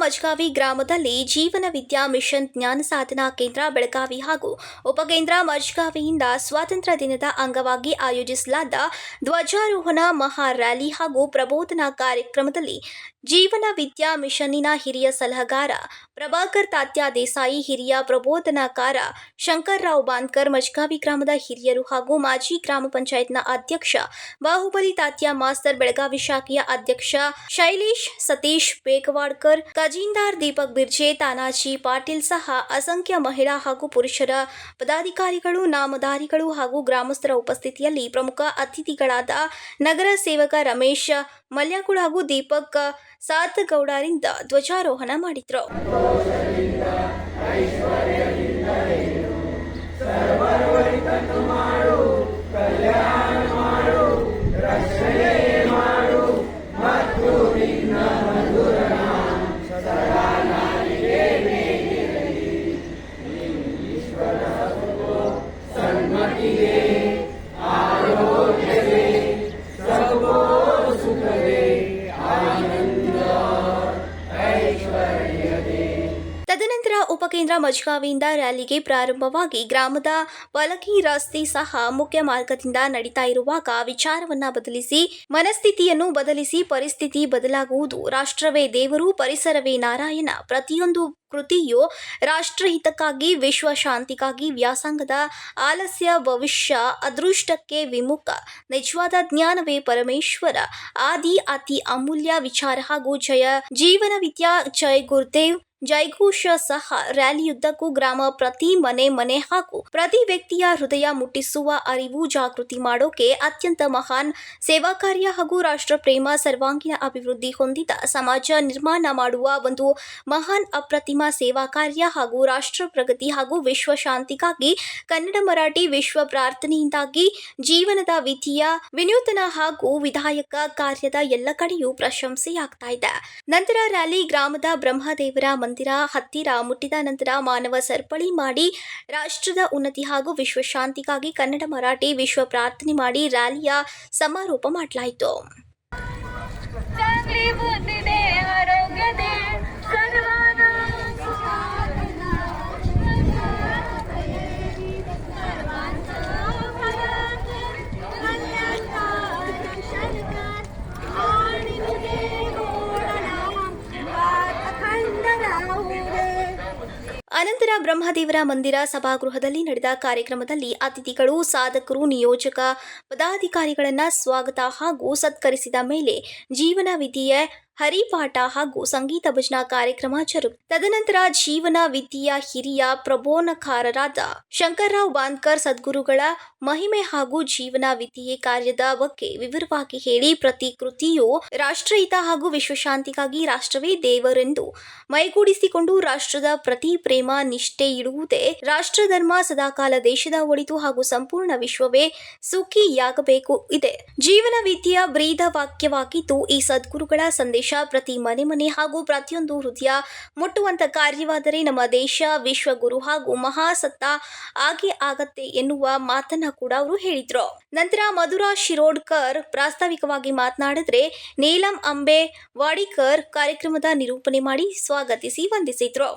ಮಜ್ಗಾವಿ ಗ್ರಾಮದಲ್ಲಿ ಜೀವನ ವಿದ್ಯಾ ಮಿಷನ್ ಜ್ಞಾನ ಸಾಧನಾ ಕೇಂದ್ರ, ಬೆಳಗಾವಿ ಹಾಗೂ ಉಪಕೇಂದ್ರ ಮಜ್ಗಾವಿಯಿಂದ ಸ್ವಾತಂತ್ರ್ಯ ದಿನದ ಅಂಗವಾಗಿ ಆಯೋಜಿಸಲಾದ ಧ್ವಜಾರೋಹಣ ಮಹಾ ರ್ಯಾಲಿ ಹಾಗೂ ಪ್ರಬೋಧನಾ ಕಾರ್ಯಕ್ರಮದಲ್ಲಿ ಜೀವನ ವಿದ್ಯಾ ಮಿಷನ್ನಿನ ಹಿರಿಯ ಸಲಹೆಗಾರ ಪ್ರಭಾಕರ್ ತಾತ್ಯ ದೇಸಾಯಿ, ಹಿರಿಯ ಪ್ರಬೋಧನಾಕಾರ ಶಂಕರ್ರಾವ್ ಬಾನ್ಕರ್ ಮಜ್ಗಾವಿ ಗ್ರಾಮದ ಹಿರಿಯರು ಹಾಗೂ ಮಾಜಿ ಗ್ರಾಮ ಪಂಚಾಯತ್ನ ಅಧ್ಯಕ್ಷ ಬಾಹುಬಲಿ ತಾತ್ಯ ಮಾಸ್ತರ್ ಬೆಳಗಾವಿ ಶಾಖೆಯ ಅಧ್ಯಕ್ಷ ಶೈಲೇಶ್ ಸತೀಶ್ ಬೇಗವಾಡ್ಕರ್ ಖಜೀನ್ದಾರ್ ದೀಪಕ್ ಬಿರ್ಜೆ, ತಾನಾಜಿ ಪಾಟೀಲ್ ಸಹ ಅಸಂಖ್ಯ ಮಹಿಳಾ ಹಾಗೂ ಪುರುಷರ ಪದಾಧಿಕಾರಿಗಳು, ನಾಮಧಾರಿಗಳು ಹಾಗೂ ಗ್ರಾಮಸ್ಥರ ಉಪಸ್ಥಿತಿಯಲ್ಲಿ ಪ್ರಮುಖ ಅತಿಥಿಗಳಾದ ನಗರ ಸೇವಕ ರಮೇಶ್ ಮಲ್ಯಾಕುಳ ಹಾಗೂ ದೀಪಕ್ ಸಾತಗೌಡರಿಂದ ಧ್ವಜಾರೋಹಣ ಮಾಡಿದ್ರು. ಉಪಕೇಂದ್ರ ಮಜ್ಗಾವಿಯಿಂದ ರ್ಯಾಲಿಗೆ ಪ್ರಾರಂಭವಾಗಿ ಗ್ರಾಮದ ಬಲಕಿ ರಸ್ತೆ ಸಹ ಮುಖ್ಯ ಮಾರ್ಗದಿಂದ ನಡೀತಾ ಇರುವಾಗ ವಿಚಾರವನ್ನ ಬದಲಿಸಿ, ಮನಸ್ಥಿತಿಯನ್ನು ಬದಲಿಸಿ ಪರಿಸ್ಥಿತಿ ಬದಲಾಗುವುದು. ರಾಷ್ಟ್ರವೇ ದೇವರು, ಪರಿಸರವೇ ನಾರಾಯಣ. ಪ್ರತಿಯೊಂದು ಕೃತಿಯು ರಾಷ್ಟ್ರಹಿತಕ್ಕಾಗಿ, ವಿಶ್ವ ಶಾಂತಿಗಾಗಿ ವ್ಯಾಸಂಗದ ಆಲಸ್ಯ ಭವಿಷ್ಯ, ಅದೃಷ್ಟಕ್ಕೆ ವಿಮುಖ. ನಿಜವಾದ ಜ್ಞಾನವೇ ಪರಮೇಶ್ವರ. ಆದಿ ಅತಿ ಅಮೂಲ್ಯ ವಿಚಾರ ಹಾಗೂ ಜಯ. ಜೀವನ ವಿದ್ಯಾ ಜಯ ಗುರುದೇವ್. ಜೈಘೋಷ ಸಹ ರ್ಯಾಲಿಯುದ್ದಕ್ಕೂ ಗ್ರಾಮ ಪ್ರತಿ ಮನೆ ಮನೆ ಹಾಗೂ ಪ್ರತಿ ವ್ಯಕ್ತಿಯ ಹೃದಯ ಮುಟ್ಟಿಸುವ ಅರಿವು ಜಾಗೃತಿ ಮಾಡೋಕೆ ಅತ್ಯಂತ ಮಹಾನ್ ಸೇವಾ ಕಾರ್ಯ ಹಾಗೂ ರಾಷ್ಟ್ರ ಪ್ರೇಮ ಸರ್ವಾಂಗೀಣ ಅಭಿವೃದ್ಧಿ ಹೊಂದಿದ ಸಮಾಜ ನಿರ್ಮಾಣ ಮಾಡುವ ಒಂದು ಮಹಾನ್ ಅಪ್ರತಿಮ ಸೇವಾ ಕಾರ್ಯ ಹಾಗೂ ರಾಷ್ಟ್ರ ಪ್ರಗತಿ ಹಾಗೂ ವಿಶ್ವ ಶಾಂತಿಗಾಗಿ ಕನ್ನಡ ಮರಾಠಿ ವಿಶ್ವ ಪ್ರಾರ್ಥನೆಯಿಂದಾಗಿ ಜೀವನದ ವಿಧಿಯ ವಿನೂತನ ಹಾಗೂ ವಿಧಾಯಕ ಕಾರ್ಯದ ಎಲ್ಲ ಕಡೆಯೂ ಪ್ರಶಂಸೆಯಾಗ್ತಾ ಇದೆ. ನಂತರ ರ್ಯಾಲಿ ಗ್ರಾಮದ ಬ್ರಹ್ಮದೇವರ ಮಂದಿರ ಹತ್ತಿರ ಮುಟ್ಟಿದ ನಂತರ ಮಾನವ ಸರಪಳಿ ಮಾಡಿ ರಾಷ್ಟ್ರದ ಉನ್ನತಿ ಹಾಗೂ ವಿಶ್ವ ಶಾಂತಿಗಾಗಿ ಕನ್ನಡ ಮರಾಠಿ ವಿಶ್ವ ಪ್ರಾರ್ಥನೆ ಮಾಡಿ ರ್ಯಾಲಿಯ ಸಮಾರೋಪ ಮಾಡಲಾಯಿತು. ಅನಂತರ ಬ್ರಹ್ಮದೇವರ ಮಂದಿರ ಸಭಾಗೃಹದಲ್ಲಿ ನಡೆದ ಕಾರ್ಯಕ್ರಮದಲ್ಲಿ ಅತಿಥಿಗಳು, ಸಾಧಕರು, ನಿಯೋಜಕ, ಪದಾಧಿಕಾರಿಗಳನ್ನು ಸ್ವಾಗತ ಹಾಗೂ ಸತ್ಕರಿಸಿದ ಮೇಲೆ ಜೀವನ ವಿಧಿಯ ಹರಿಪಾಠ ಹಾಗೂ ಸಂಗೀತ ಭಜನಾ ಕಾರ್ಯಕ್ರಮ ಜರುಗಿತು ತದನಂತರ ಜೀವನ ವಿದ್ಯೆಯ ಹಿರಿಯ ಪ್ರಬೋನಕಾರರಾದ ಶಂಕರ್ರಾವ್ ಬಾನ್ಕರ್ ಸದ್ಗುರುಗಳ ಮಹಿಮೆ ಹಾಗೂ ಜೀವನ ವಿದ್ಯೆ ಕಾರ್ಯದ ಬಗ್ಗೆ ವಿವರವಾಗಿ ಹೇಳಿ ಪ್ರತಿ ಕೃತಿಯು ರಾಷ್ಟ್ರಹಿತ ಹಾಗೂ ವಿಶ್ವಶಾಂತಿಗಾಗಿ ರಾಷ್ಟ್ರವೇ ದೇವರೆಂದು ಮೈಗೂಡಿಸಿಕೊಂಡು ರಾಷ್ಟ್ರದ ಪ್ರತಿ ಪ್ರೇಮ, ನಿಷ್ಠೆ ಇಡುವುದೇ ರಾಷ್ಟ್ರ ಧರ್ಮ ಸದಾಕಾಲ ದೇಶದ ಒಳಿತು ಹಾಗೂ ಸಂಪೂರ್ಣ ವಿಶ್ವವೇ ಸುಖಿಯಾಗಬೇಕು ಇದೆ. ಜೀವನ ವಿದ್ಯೆಯ ಬ್ರೀದ ವಾಕ್ಯವಾಗಿದ್ದು ಈ ಸದ್ಗುರುಗಳ ಸಂದೇಶ ಪ್ರತಿ ಮನೆ ಮನೆ ಹಾಗೂ ಪ್ರತಿಯೊಂದು ಹೃದಯ ಮುಟ್ಟುವಂತ ಕಾರ್ಯವಾದರೆ ನಮ್ಮ ದೇಶ ವಿಶ್ವಗುರು ಹಾಗೂ ಮಹಾಸತ್ತ ಆಗೇ ಆಗತ್ತೆ ಎನ್ನುವ ಮಾತನ್ನ ಕೂಡ ಅವರು ಹೇಳಿದ್ರು. ನಂತರ ಮಧುರಾ ಶಿರೋಡ್ಕರ್ ಪ್ರಾಸ್ತಾವಿಕವಾಗಿ ಮಾತನಾಡಿದ್ರೆ, ನೀಲಂ ಅಂಬೆ ವಾಡಿಕರ್ ಕಾರ್ಯಕ್ರಮದ ನಿರೂಪಣೆ ಮಾಡಿ ಸ್ವಾಗತಿಸಿ, ವಂದಿಸಿದ್ರು.